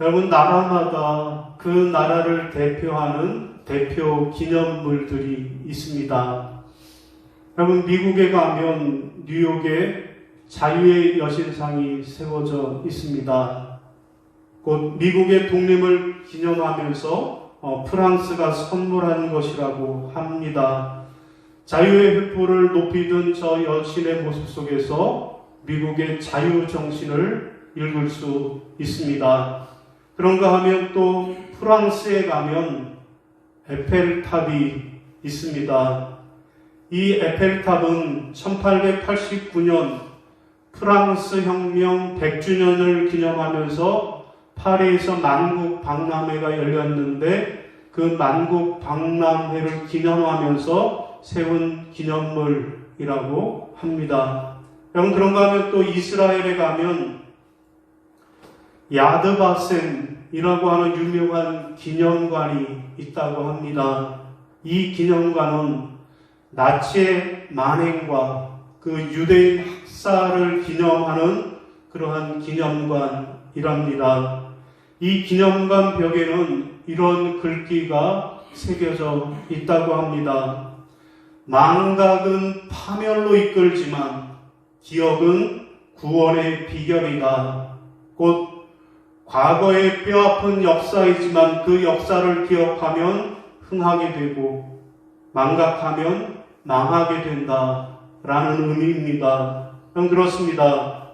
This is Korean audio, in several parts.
여러분 나라마다 그 나라를 대표하는 대표 기념물들이 있습니다. 여러분 미국에 가면 뉴욕에 자유의 여신상이 세워져 있습니다. 곧 미국의 독립을 기념하면서 어, 프랑스가 선물한 것이라고 합니다. 자유의 횃불을 높이 든 저 여신의 모습 속에서 미국의 자유 정신을 읽을 수 있습니다. 그런가 하면 또 프랑스에 가면 에펠탑이 있습니다. 이 에펠탑은 1889년 프랑스 혁명 100주년을 기념하면서 파리에서 만국 박람회가 열렸는데 그 만국 박람회를 기념하면서 세운 기념물이라고 합니다. 여러분 그런가 하면 또 이스라엘에 가면 야드바셈이라고 하는 유명한 기념관이 있다고 합니다. 이 기념관은 나치의 만행과 그 유대인 학살을 기념하는 그러한 기념관이랍니다. 이 기념관 벽에는 이런 글귀가 새겨져 있다고 합니다. 망각은 파멸로 이끌지만 기억은 구원의 비결이다. 곧 과거의 뼈아픈 역사이지만 그 역사를 기억하면 흥하게 되고 망각하면 망하게 된다. 라는 의미입니다. 그럼 그렇습니다.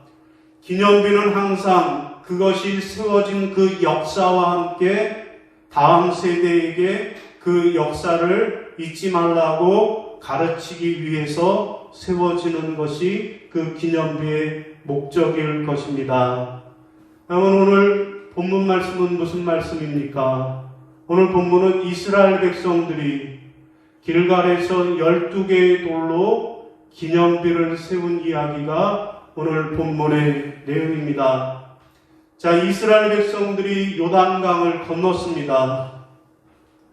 기념비는 항상 그것이 세워진 그 역사와 함께 다음 세대에게 그 역사를 잊지 말라고 가르치기 위해서 세워지는 것이 그 기념비의 목적일 것입니다. 여러분 오늘 본문 말씀은 무슨 말씀입니까? 오늘 본문은 이스라엘 백성들이 길갈에서 12개의 돌로 기념비를 세운 이야기가 오늘 본문의 내용입니다. 자, 이스라엘 백성들이 요단강을 건넜습니다.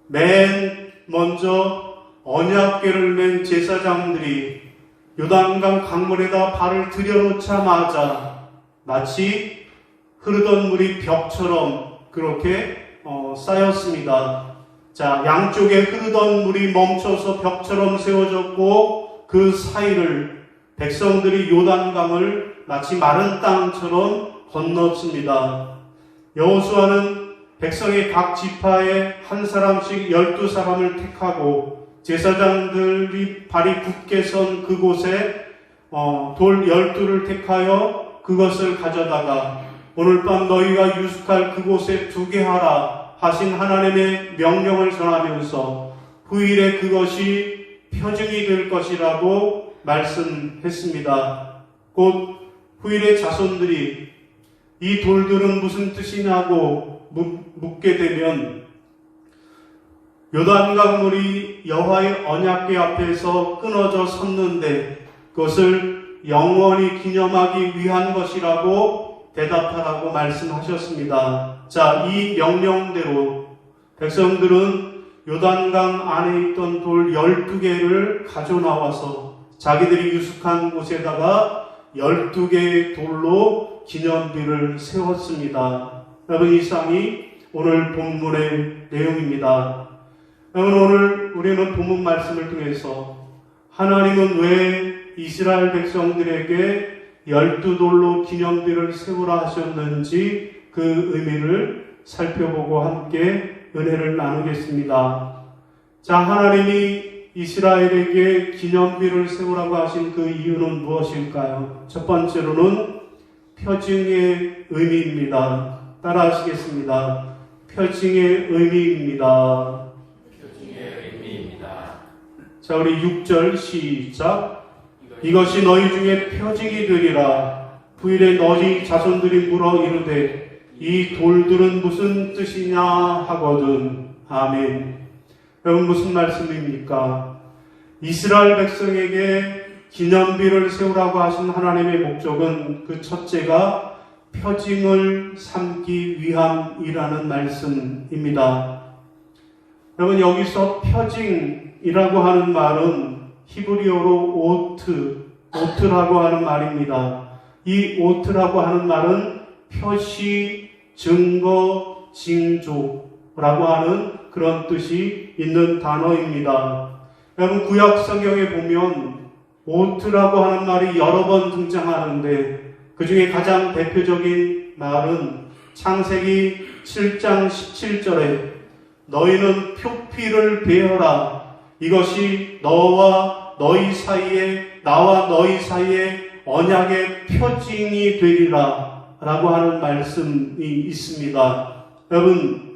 맨 먼저 언약궤를 맨 제사장들이 요단강 강물에다 발을 들여놓자마자 마치 흐르던 물이 벽처럼 그렇게 어, 쌓였습니다. 자, 양쪽에 흐르던 물이 멈춰서 벽처럼 세워졌고 그 사이를 백성들이 요단강을 마치 마른 땅처럼 건넜습니다. 여호수아는 백성의 각 지파에 한 사람씩 열두 사람을 택하고 제사장들이 발이 굳게 선 그곳에 어, 돌 열두를 택하여 그것을 가져다가 오늘 밤 너희가 유숙할 그곳에 두게 하라 하신 하나님의 명령을 전하면서 후일에 그것이 표징이 될 것이라고 말씀했습니다. 곧 후일의 자손들이 이 돌들은 무슨 뜻이냐고 묻게 되면 요단강 물이 여호와의 언약궤 앞에서 끊어져 섰는데 그것을 영원히 기념하기 위한 것이라고 대답하라고 말씀하셨습니다. 자, 이 명령대로 백성들은 요단강 안에 있던 돌 12개를 가져 나와서 자기들이 유숙한 곳에다가 12개의 돌로 기념비를 세웠습니다. 여러분, 이상이 오늘 본문의 내용입니다. 여러분, 오늘 우리는 본문 말씀을 통해서 하나님은 왜 이스라엘 백성들에게 열두 돌로 기념비를 세우라 하셨는지 그 의미를 살펴보고 함께 은혜를 나누겠습니다. 자, 하나님이 이스라엘에게 기념비를 세우라고 하신 그 이유는 무엇일까요? 첫 번째로는 표징의 의미입니다. 따라 하시겠습니다. 표징의 의미입니다. 표징의 의미입니다. 자, 우리 6절 시작. 이것이 너희 중에 표징이 되리라. 후일에 너희 자손들이 물어 이르되 이 돌들은 무슨 뜻이냐 하거든. 아멘. 여러분 무슨 말씀입니까? 이스라엘 백성에게 기념비를 세우라고 하신 하나님의 목적은 그 첫째가 표징을 삼기 위함이라는 말씀입니다. 여러분 여기서 표징이라고 하는 말은 히브리어로 오트, 오트라고 하는 말입니다. 이 오트라고 하는 말은 표시, 증거, 징조라고 하는 그런 뜻이 있는 단어입니다. 여러분 구약 성경에 보면 오트라고 하는 말이 여러 번 등장하는데 그 중에 가장 대표적인 말은 창세기 7장 17절에 너희는 표피를 베어라 이것이 너와 너희 사이에 나와 너희 사이에 언약의 표징이 되리라 라고 하는 말씀이 있습니다. 여러분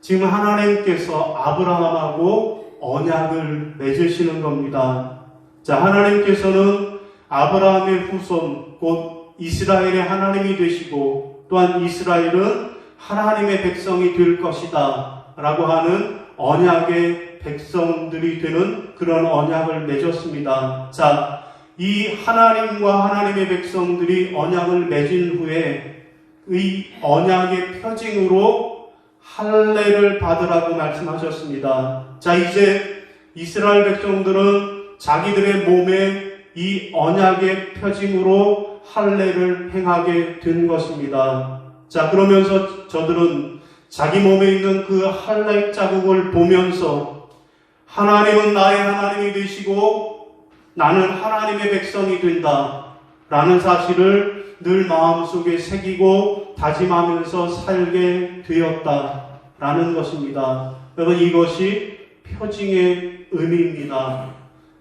지금 하나님께서 아브라함하고 언약을 맺으시는 겁니다. 자, 하나님께서는 아브라함의 후손, 곧 이스라엘의 하나님이 되시고, 또한 이스라엘은 하나님의 백성이 될 것이다. 라고 하는 언약의 백성들이 되는 그런 언약을 맺었습니다. 자, 이 하나님과 하나님의 백성들이 언약을 맺은 후에 이 언약의 표징으로 할례를 받으라고 말씀하셨습니다. 자, 이제 이스라엘 백성들은 자기들의 몸에 이 언약의 표징으로 할례를 행하게 된 것입니다. 자, 그러면서 저들은 자기 몸에 있는 그 할례 자국을 보면서 하나님은 나의 하나님이 되시고 나는 하나님의 백성이 된다. 라는 사실을 늘 마음속에 새기고 다짐하면서 살게 되었다. 라는 것입니다. 여러분 이것이 표징의 의미입니다.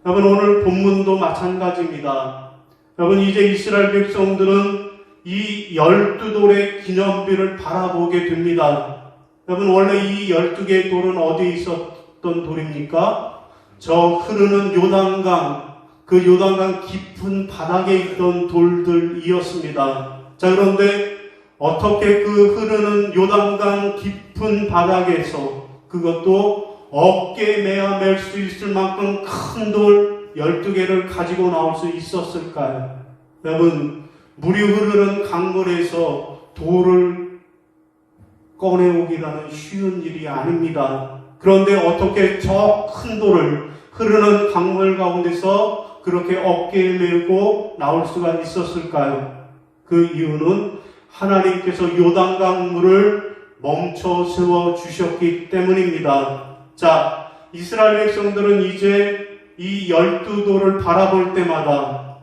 여러분 오늘 본문도 마찬가지입니다. 여러분 이제 이스라엘 백성들은 이 열두 돌의 기념비를 바라보게 됩니다. 여러분 원래 이 열두 개의 돌은 어디에 있었던 돌입니까? 저 흐르는 요단강 그 요단강 깊은 바닥에 있던 돌들이었습니다. 자 그런데 어떻게 그 흐르는 요단강 깊은 바닥에서 그것도 어깨에 매야 맬 수 있을 만큼 큰 돌 12개를 가지고 나올 수 있었을까요? 여러분, 물이 흐르는 강물에서 돌을 꺼내오기라는 쉬운 일이 아닙니다. 그런데 어떻게 저 큰 돌을 흐르는 강물 가운데서 그렇게 어깨에 메고 나올 수가 있었을까요? 그 이유는 하나님께서 요단강 물을 멈춰 세워 주셨기 때문입니다. 자, 이스라엘 백성들은 이제 이 열두 돌을 바라볼 때마다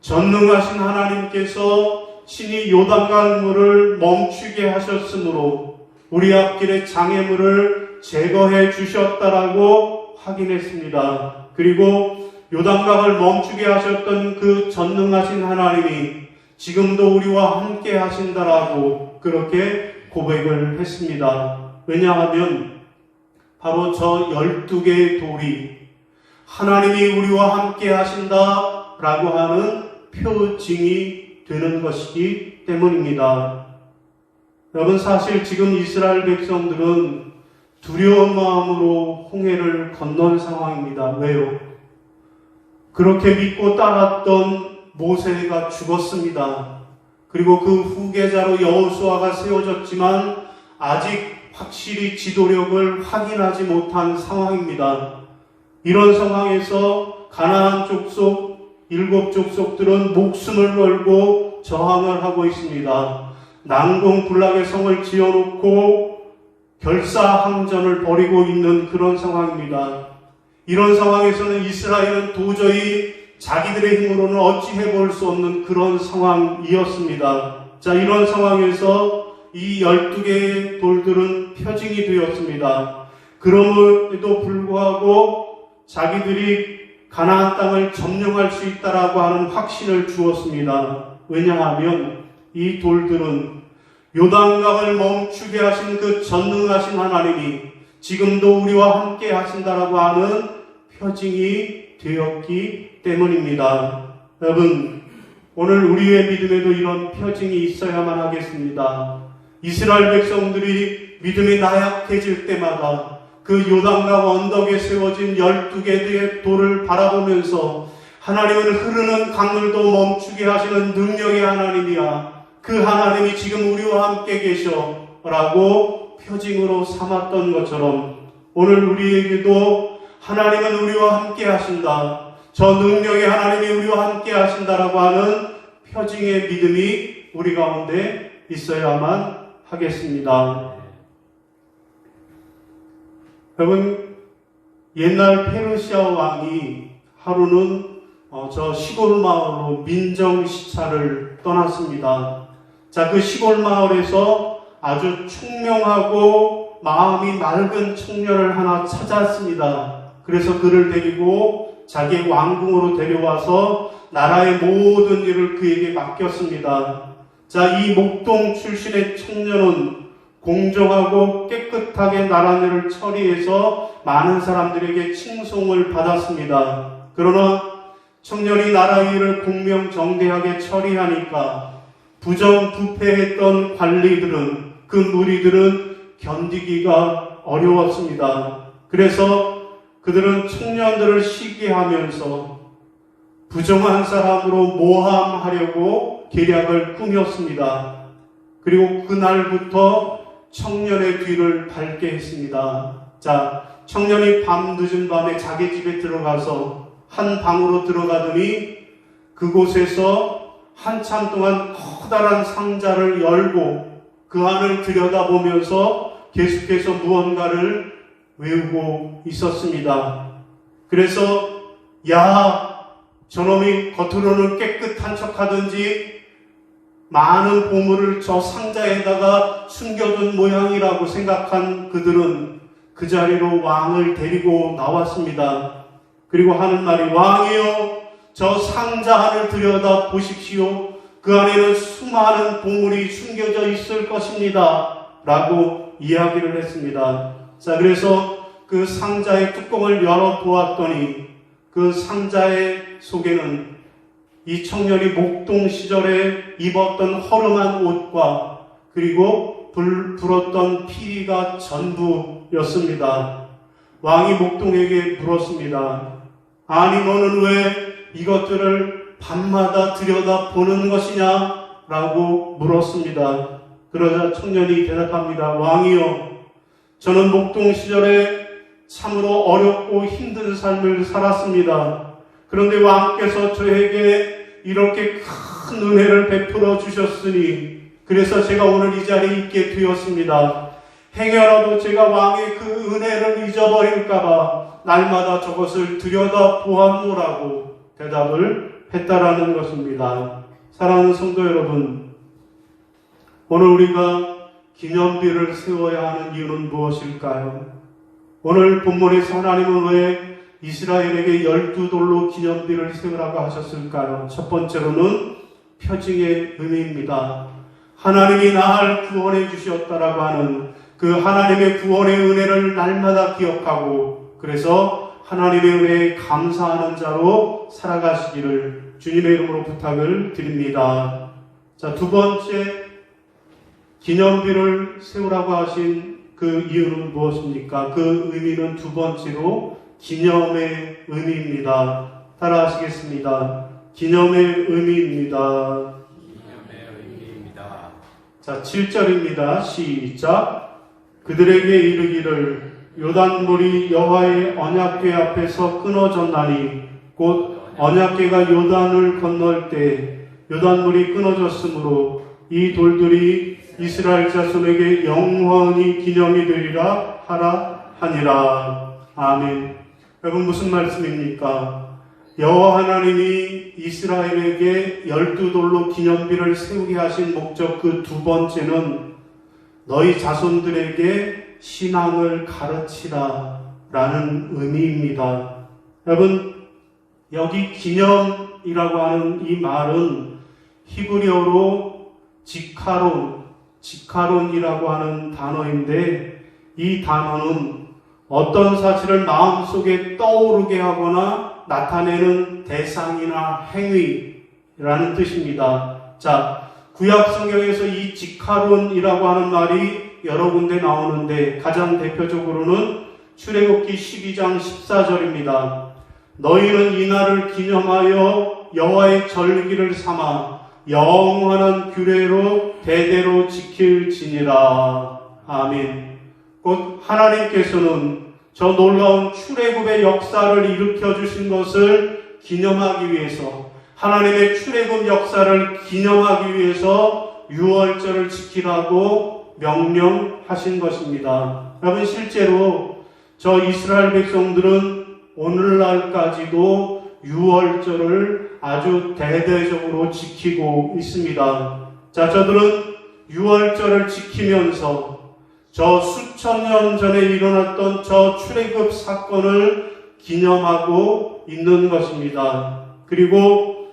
전능하신 하나님께서 신이 요단강 물을 멈추게 하셨으므로 우리 앞길의 장애물을 제거해 주셨다라고 확인했습니다. 그리고 요단강을 멈추게 하셨던 그 전능하신 하나님이 지금도 우리와 함께 하신다라고 그렇게 고백을 했습니다. 왜냐하면 바로 저 12개의 돌이 하나님이 우리와 함께 하신다라고 하는 표징이 되는 것이기 때문입니다. 여러분 사실 지금 이스라엘 백성들은 두려운 마음으로 홍해를 건넌 상황입니다. 왜요? 그렇게 믿고 따랐던 모세가 죽었습니다. 그리고 그 후계자로 여호수아가 세워졌지만 아직 확실히 지도력을 확인하지 못한 상황입니다. 이런 상황에서 가나안 족속 일곱 족속들은 목숨을 걸고 저항을 하고 있습니다. 난공불락의 성을 지어놓고 결사항전을 벌이고 있는 그런 상황입니다. 이런 상황에서는 이스라엘은 도저히 자기들의 힘으로는 어찌 해볼 수 없는 그런 상황이었습니다. 자, 이런 상황에서 이 12개의 돌들은 표징이 되었습니다. 그럼에도 불구하고 자기들이 가나안 땅을 점령할 수 있다라고 하는 확신을 주었습니다. 왜냐하면 이 돌들은 요단강을 멈추게 하신 그 전능하신 하나님이 지금도 우리와 함께 하신다라고 하는 표징이 되었기 때문입니다. 여러분, 오늘 우리의 믿음에도 이런 표징이 있어야만 하겠습니다. 이스라엘 백성들이 믿음이 나약해질 때마다 그 요단강 언덕에 세워진 12개의 돌을 바라보면서 하나님은 흐르는 강물도 멈추게 하시는 능력의 하나님이야. 그 하나님이 지금 우리와 함께 계셔. 라고 표징으로 삼았던 것처럼 오늘 우리에게도 하나님은 우리와 함께 하신다. 저 능력의 하나님이 우리와 함께 하신다라고 하는 표징의 믿음이 우리 가운데 있어야만 하겠습니다. 여러분, 옛날 페르시아 왕이 하루는 어, 저 시골 마을로 민정 시차를 떠났습니다. 자, 그 시골 마을에서 아주 총명하고 마음이 맑은 청년을 하나 찾았습니다. 그래서 그를 데리고 자기 왕궁으로 데려와서 나라의 모든 일을 그에게 맡겼습니다. 자, 이 목동 출신의 청년은 공정하고 깨끗하게 나라 일을 처리해서 많은 사람들에게 칭송을 받았습니다. 그러나 청년이 나라 일을 공명정대하게 처리하니까 부정부패했던 관리들은 그 무리들은 견디기가 어려웠습니다. 그래서 그들은 청년들을 시기하면서 부정한 사람으로 모함하려고 계략을 꾸몄습니다. 그리고 그날부터 청년의 뒤를 밟게 했습니다. 자, 청년이 밤 늦은 밤에 자기 집에 들어가서 한 방으로 들어가더니 그곳에서 한참 동안 커다란 상자를 열고 그 안을 들여다보면서 계속해서 무언가를 외우고 있었습니다. 그래서 야 저놈이 겉으로는 깨끗한 척하든지 많은 보물을 저 상자에다가 숨겨둔 모양이라고 생각한 그들은 그 자리로 왕을 데리고 나왔습니다. 그리고 하는 말이 왕이여 저 상자 안을 들여다 보십시오. 그 안에는 수많은 보물이 숨겨져 있을 것입니다. 라고 이야기를 했습니다. 자, 그래서 그 상자의 뚜껑을 열어 보았더니 그 상자의 속에는 이 청년이 목동 시절에 입었던 허름한 옷과 그리고 불, 불었던 피리가 전부였습니다. 왕이 목동에게 물었습니다. 아니, 너는 왜 이것들을 밤마다 들여다 보는 것이냐? 라고 물었습니다. 그러자 청년이 대답합니다. 왕이여, 저는 목동 시절에 참으로 어렵고 힘든 삶을 살았습니다. 그런데 왕께서 저에게 이렇게 큰 은혜를 베풀어 주셨으니 그래서 제가 오늘 이 자리에 있게 되었습니다. 행여라도 제가 왕의 그 은혜를 잊어버릴까봐 날마다 저것을 들여다 보았노라고 대답을 했다라는 것입니다. 사랑하는 성도 여러분, 오늘 우리가 기념비를 세워야 하는 이유는 무엇일까요? 오늘 본문에서 하나님은 왜 이스라엘에게 열두 돌로 기념비를 세우라고 하셨을까요? 첫 번째로는 표징의 의미입니다. 하나님이 나를 구원해 주셨다라고 하는 그 하나님의 구원의 은혜를 날마다 기억하고 그래서 하나님의 은혜에 감사하는 자로 살아가시기를 주님의 이름으로 부탁을 드립니다. 자, 두 번째 기념비를 세우라고 하신 그 이유는 무엇입니까? 그 의미는 두 번째로 기념의 의미입니다. 따라하시겠습니다. 기념의 의미입니다. 기념의 의미입니다. 자, 7절입니다. 시작. 그들에게 이르기를 요단물이 여호와의 언약궤 앞에서 끊어졌나니 곧 언약궤가 요단을 건널 때 요단물이 끊어졌으므로 이 돌들이 이스라엘 자손에게 영원히 기념이 되리라 하라 하니라. 아멘. 여러분 무슨 말씀입니까? 여호와 하나님이 이스라엘에게 열두 돌로 기념비를 세우게 하신 목적 그 두 번째는 너희 자손들에게 신앙을 가르치라 라는 의미입니다. 여러분 여기 기념이라고 하는 이 말은 히브리어로 지카론, 지카론이라고 하는 단어인데 이 단어는 어떤 사실을 마음속에 떠오르게 하거나 나타내는 대상이나 행위라는 뜻입니다. 자, 구약 성경에서 이 지카론이라고 하는 말이 여러 군데 나오는데 가장 대표적으로는 출애굽기 12장 14절입니다. 너희는 이날을 기념하여 여호와의 절기를 삼아 영원한 규례로 대대로 지킬지니라. 아멘. 곧 하나님께서는 저 놀라운 출애굽의 역사를 일으켜 주신 것을 기념하기 위해서 하나님의 출애굽 역사를 기념하기 위해서 유월절을 지키라고 명령하신 것입니다. 여러분 실제로 저 이스라엘 백성들은 오늘날까지도 유월절을 아주 대대적으로 지키고 있습니다. 자, 저들은 유월절을 지키면서 저 수천 년 전에 일어났던 저 출애굽 사건을 기념하고 있는 것입니다. 그리고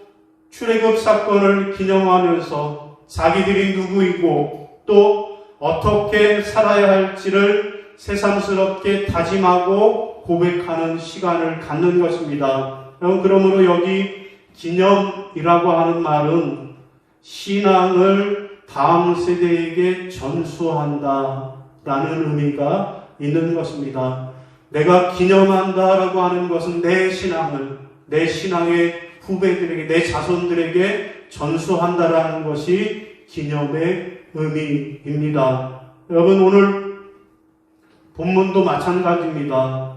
출애굽 사건을 기념하면서 자기들이 누구이고 또 어떻게 살아야 할지를 새삼스럽게 다짐하고 고백하는 시간을 갖는 것입니다. 그러므로 여기 기념이라고 하는 말은 신앙을 다음 세대에게 전수한다 라는 의미가 있는 것입니다. 내가 기념한다라고 하는 것은 내 신앙을 내 신앙의 후배들에게 내 자손들에게 전수한다라는 것이 기념의 의미입니다. 여러분 오늘 본문도 마찬가지입니다.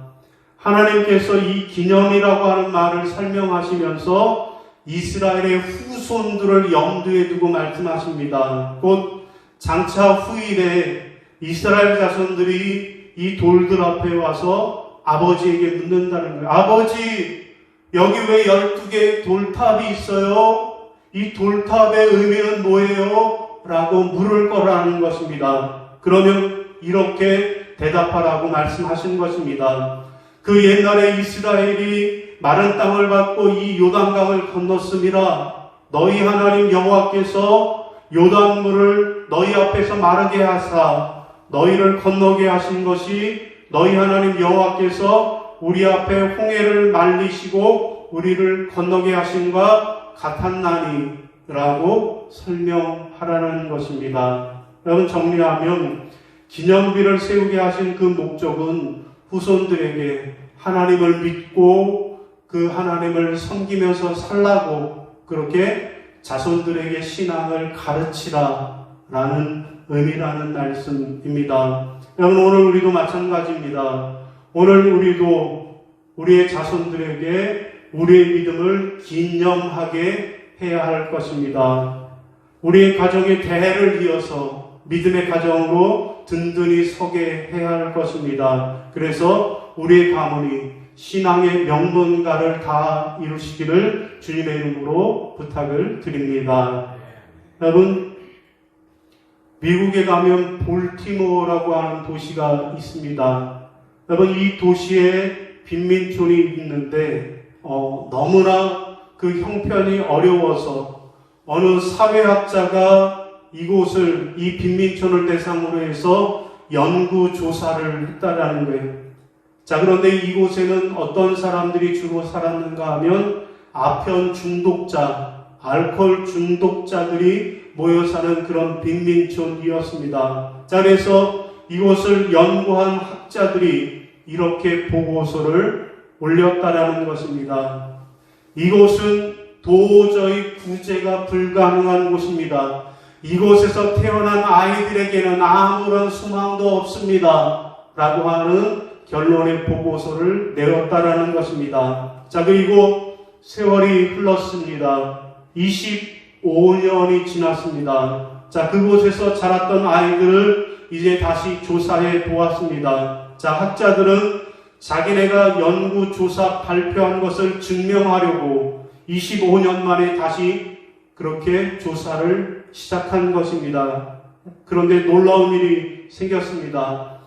하나님께서 이 기념이라고 하는 말을 설명하시면서 이스라엘의 후손들을 염두에 두고 말씀하십니다. 곧 장차 후일에 이스라엘 자손들이 이 돌들 앞에 와서 아버지에게 묻는다는 거예요. 아버지, 여기 왜 12개의 돌탑이 있어요? 이 돌탑의 의미는 뭐예요? 라고 물을 거라는 것입니다. 그러면 이렇게 대답하라고 말씀하신 것입니다. 그 옛날에 이스라엘이 마른 땅을 받고 이 요단강을 건넜습니다. 너희 하나님 여호와께서 요단물을 너희 앞에서 마르게 하사 너희를 건너게 하신 것이 너희 하나님 여호와께서 우리 앞에 홍해를 말리시고 우리를 건너게 하신과 같았나니 라고 설명하라는 것입니다. 여러분 정리하면 기념비를 세우게 하신 그 목적은 후손들에게 하나님을 믿고 그 하나님을 섬기면서 살라고 그렇게 자손들에게 신앙을 가르치라 라는 의미라는 말씀입니다. 여러분 오늘 우리도 마찬가지입니다. 오늘 우리도 우리의 자손들에게 우리의 믿음을 기념하게 해야 할 것입니다. 우리의 가정의 대해를 이어서 믿음의 가정으로 든든히 서게 해야 할 것입니다. 그래서 우리의 가문이 신앙의 명문가를 다 이루시기를 주님의 이름으로 부탁을 드립니다. 여러분, 미국에 가면 볼티모어라고 하는 도시가 있습니다. 여러분, 이 도시에 빈민촌이 있는데, 어, 너무나 그 형편이 어려워서 어느 사회학자가 이곳을, 이 빈민촌을 대상으로 해서 연구 조사를 했다라는 거예요. 자, 그런데 이곳에는 어떤 사람들이 주로 살았는가 하면 아편 중독자, 알코올 중독자들이 모여 사는 그런 빈민촌이었습니다. 자, 그래서 이곳을 연구한 학자들이 이렇게 보고서를 올렸다라는 것입니다. 이곳은 도저히 구제가 불가능한 곳입니다. 이곳에서 태어난 아이들에게는 아무런 소망도 없습니다. 라고 하는 결론의 보고서를 내었다라는 것입니다. 자, 그리고 세월이 흘렀습니다. 25년이 지났습니다. 자, 그곳에서 자랐던 아이들을 이제 다시 조사해 보았습니다. 자, 학자들은 자기네가 연구 조사 발표한 것을 증명하려고 25년 만에 다시 그렇게 조사를 시작한 것입니다. 그런데 놀라운 일이 생겼습니다.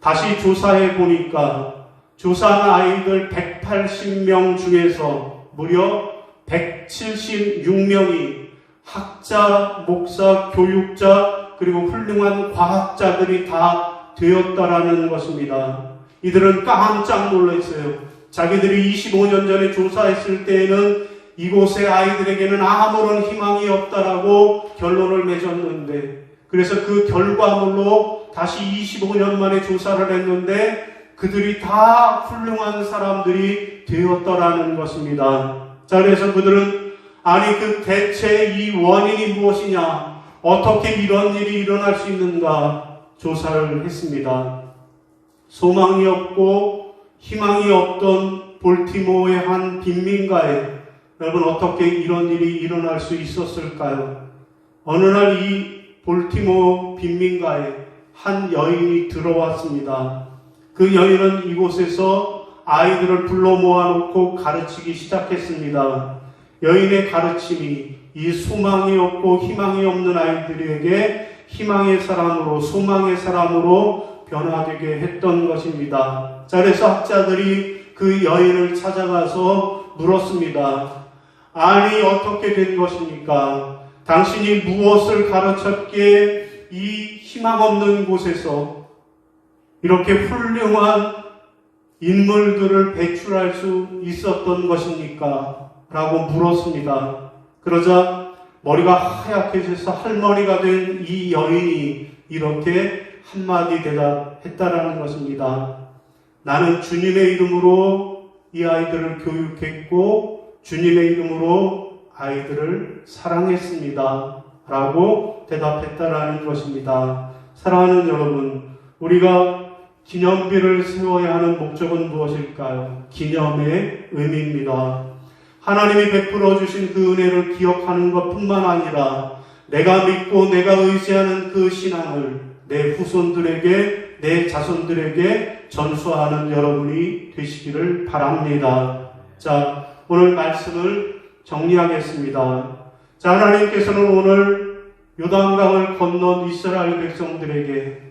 다시 조사해 보니까 조사한 아이들 180명 중에서 무려 176명이 학자, 목사, 교육자, 그리고 훌륭한 과학자들이 다 되었다라는 것입니다. 이들은 깜짝 놀랐어요. 자기들이 25년 전에 조사했을 때에는 이곳의 아이들에게는 아무런 희망이 없다라고 결론을 맺었는데, 그래서 그 결과물로 다시 25년 만에 조사를 했는데, 그들이 다 훌륭한 사람들이 되었더라는 것입니다. 자, 그래서 그들은 아니 그 대체 이 원인이 무엇이냐? 어떻게 이런 일이 일어날 수 있는가? 조사를 했습니다. 소망이 없고 희망이 없던 볼티모어의 한 빈민가에 여러분 어떻게 이런 일이 일어날 수 있었을까요? 어느 날 이 볼티모 빈민가에 한 여인이 들어왔습니다. 그 여인은 이곳에서 아이들을 불러 모아놓고 가르치기 시작했습니다. 여인의 가르침이 이 소망이 없고 희망이 없는 아이들에게 희망의 사람으로 소망의 사람으로 변화되게 했던 것입니다. 자, 그래서 학자들이 그 여인을 찾아가서 물었습니다. 아니, 어떻게 된 것입니까? 당신이 무엇을 가르쳤기에 이 희망 없는 곳에서 이렇게 훌륭한 인물들을 배출할 수 있었던 것입니까? 라고 물었습니다. 그러자 머리가 하얗게 져서 할머니가 된 이 여인이 이렇게 한마디 대답했다라는 것입니다. 나는 주님의 이름으로 이 아이들을 교육했고 주님의 이름으로 아이들을 사랑했습니다. 라고 대답했다라는 것입니다. 사랑하는 여러분, 우리가 기념비를 세워야 하는 목적은 무엇일까요? 기념의 의미입니다. 하나님이 베풀어 주신 그 은혜를 기억하는 것 뿐만 아니라 내가 믿고 내가 의지하는 그 신앙을 내 후손들에게, 내 자손들에게 전수하는 여러분이 되시기를 바랍니다. 자, 오늘 말씀을 정리하겠습니다. 자, 하나님께서는 오늘 요단강을 건넌 이스라엘 백성들에게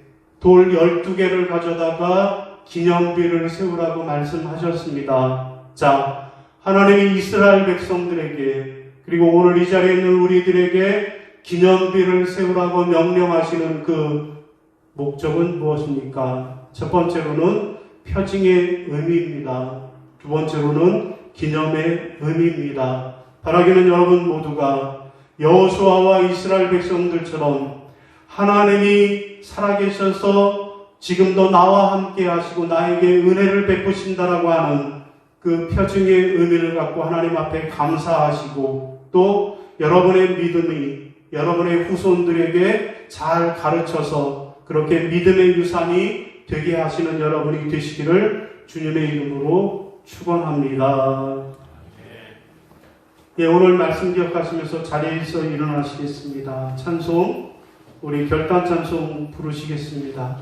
돌 12개를 가져다가 기념비를 세우라고 말씀하셨습니다. 자, 하나님이 이스라엘 백성들에게 그리고 오늘 이 자리에 있는 우리들에게 기념비를 세우라고 명령하시는 그 목적은 무엇입니까? 첫 번째로는 표징의 의미입니다. 두 번째로는 기념의 의미입니다. 바라기는 여러분 모두가 여호수아와 이스라엘 백성들처럼 하나님이 살아계셔서 지금도 나와 함께 하시고 나에게 은혜를 베푸신다라고 하는 그 표징의 의미를 갖고 하나님 앞에 감사하시고 또 여러분의 믿음이 여러분의 후손들에게 잘 가르쳐서 그렇게 믿음의 유산이 되게 하시는 여러분이 되시기를 주님의 이름으로 축원합니다. 예, 오늘 말씀 기억하시면서 자리에서 일어나시겠습니다. 찬송 우리 결단 찬송 부르시겠습니다.